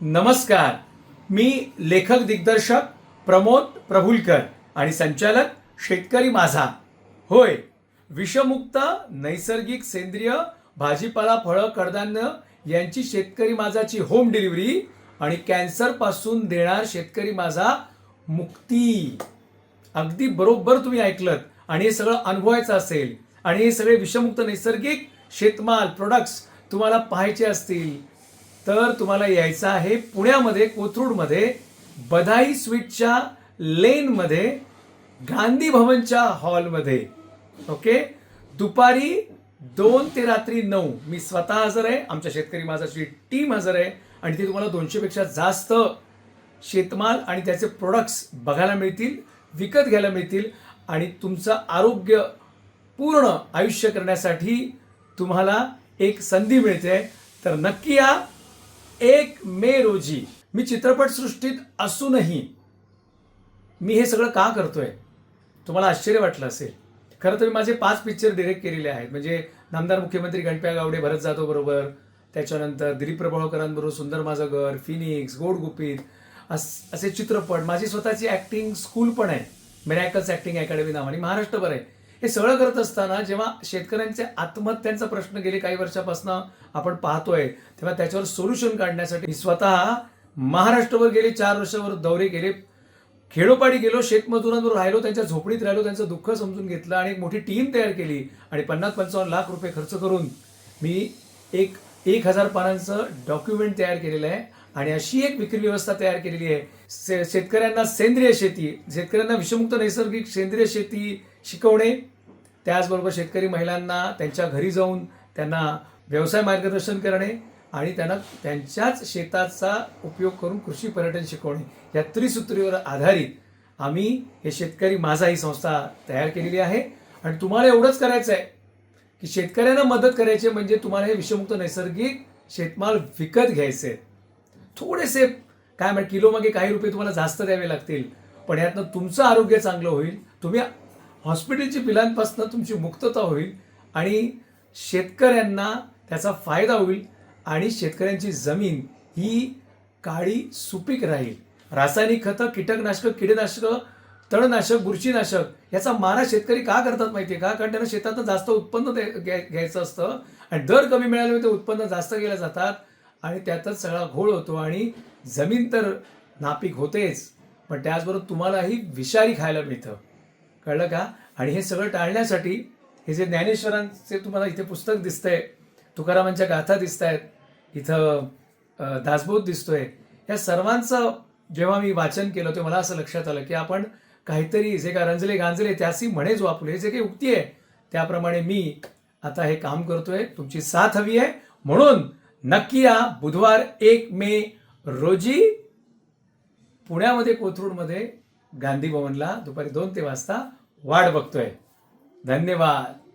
नमस्कार. मी लेखक दिग्दर्शक प्रमोद प्रभुलकर आणि संचालक शेतकरी माझा. होय विषमुक्त नैसर्गिक सेंद्रिय भाजीपाला फळं कडधान्य यांची शेतकरी माझाची होम डिलिव्हरी आणि कॅन्सरपासून देणार शेतकरी माझा मुक्ती. अगदी बरोबर तुम्ही ऐकलत आणि हे सगळं अनुभवायचं असेल आणि हे सगळे विषमुक्त नैसर्गिक शेतमाल प्रोडक्ट्स तुम्हाला पाहायचे असतील तर तुम्हाला यायचं आहे पुण्यामध्ये कोथरूडमध्ये बधाई स्वीटच्या लेनमध्ये गांधी भवनच्या हॉलमध्ये. ओके? दुपारी दोन ते रात्री नऊ. मी स्वतः हजर आहे आमच्या शेतकरी माझाची टीम हजर आहे आणि ती तुम्हाला दोनशेपेक्षा जास्त शेतमाल आणि त्याचे प्रोडक्ट्स बघायला मिळतील विकत घ्यायला मिळतील आणि तुमचं आरोग्य पूर्ण आयुष्य करण्यासाठी तुम्हाला एक संधी मिळते. तर नक्की या. एक मे रोजी मी चित्रपटसृष्टीत असूनही मी हे सगळं का करतोय? तुम्हाला आश्चर्य वाटलं असेल. खरं तर मी माझे पाच पिक्चर डिरेक्ट केलेले आहेत. म्हणजे नामदार मुख्यमंत्री गणप्या गावडे भरत जाधव बरोबर त्याच्यानंतर दिलीप प्रभावकरांबरोबर सुंदर माझं घर फिनिक्स गोड गुपित अस असे चित्रपट. माझी स्वतःची ॲक्टिंग स्कूल पण आहे. मिरॅकल्स ॲक्टिंग अकॅडमी नावाने. महाराष्ट्रभर आहे. हे सगळं करत असताना जेव्हा शेतकऱ्यांचे आत्महत्यांचा प्रश्न गेले काही वर्षापासून आपण पाहतोय तेव्हा त्याच्यावर सोल्युशन काढण्यासाठी मी स्वतः महाराष्ट्रभर गेले चार वर्षावर दौरे केले. खेडोपाडी गेलो शेतमजुरांवर राहिलो त्यांच्या झोपडीत राहिलो त्यांचं दुःख समजून घेतलं आणि एक मोठी टीम तयार केली आणि पन्नास पंचावन्न लाख रुपये खर्च करून मी एक एक हजार पानांचं डॉक्युमेंट तयार केलेलं आहे आणि अशी एक विक्री व्यवस्था तयार केलेली आहे. से शेतकऱ्यांना सेंद्रिय शेती शेतकऱ्यांना विषमुक्त नैसर्गिक सेंद्रिय शेती शिकवणे त्याचबरोबर शेतकरी महिलांना त्यांच्या घरी जाऊन त्यांना व्यवसाय मार्गदर्शन करणे आणि त्यांना त्यांच्याच शेताचा उपयोग करून कृषी पर्यटन शिकवणे. या त्रिसूत्रीवर आधारित आम्ही हे शेतकरी माझा ही संस्था तयार केलेली आहे. आणि तुम्हाला एवढंच करायचं आहे की शेतकऱ्यांना मदत करायची म्हणजे तुम्हाला हे विषमुक्त नैसर्गिक शेतमाल विकत घ्यायचे थोडेसे काय म्हणजे किलोमागे काही रुपये तुम्हाला जास्त द्यावे लागतील. पण यातनं तुमचं आरोग्य चांगलं होईल. तुम्ही हॉस्पिटलची बिलांपासून तुमची मुक्तता होईल आणि शेतकऱ्यांना त्याचा फायदा होईल आणि शेतकऱ्यांची जमीन ही काळी सुपीक राहील. रासायनिक खतं कीटकनाशकं किडेनाशकं तणनाशक बुरशीनाशक याचा मारा शेतकरी का करतात माहिती आहे का? कारण त्यांना शेतात जास्त उत्पन्न घ्यायचं असतं आणि दर कमी मिळाल्यामुळे ते उत्पन्न जास्त गेलं जातात आणि त्यातच सगळा घोळ होतो आणि जमीन तर नापीक होतेच पण त्याचबरोबर तुम्हालाही विषारी खायला मिळतं. कळलं का? आणि हे सगळं टाळण्यासाठी हे जे ज्ञानेश्वरांचे तुम्हाला इथे पुस्तक दिसतंय तुकारामांच्या गाथा दिसत आहेत इथं दासबोध दिसतोय या सर्वांचं जेव्हा मी वाचन केलं तेव्हा मला असं लक्षात आलं की आपण काहीतरी जे का रंजले गांजले त्याची म्हणेच वापरू हे जे काही उक्ती आहे त्याप्रमाणे मी आता हे काम करतोय तुमची साथ हवी आहे. म्हणून नक्की या बुधवार एक मे रोजी पुण्यामध्ये कोथरूडमध्ये गांधी भवनला दुपारी दोन ते वाजता वाट बघतोय. धन्यवाद.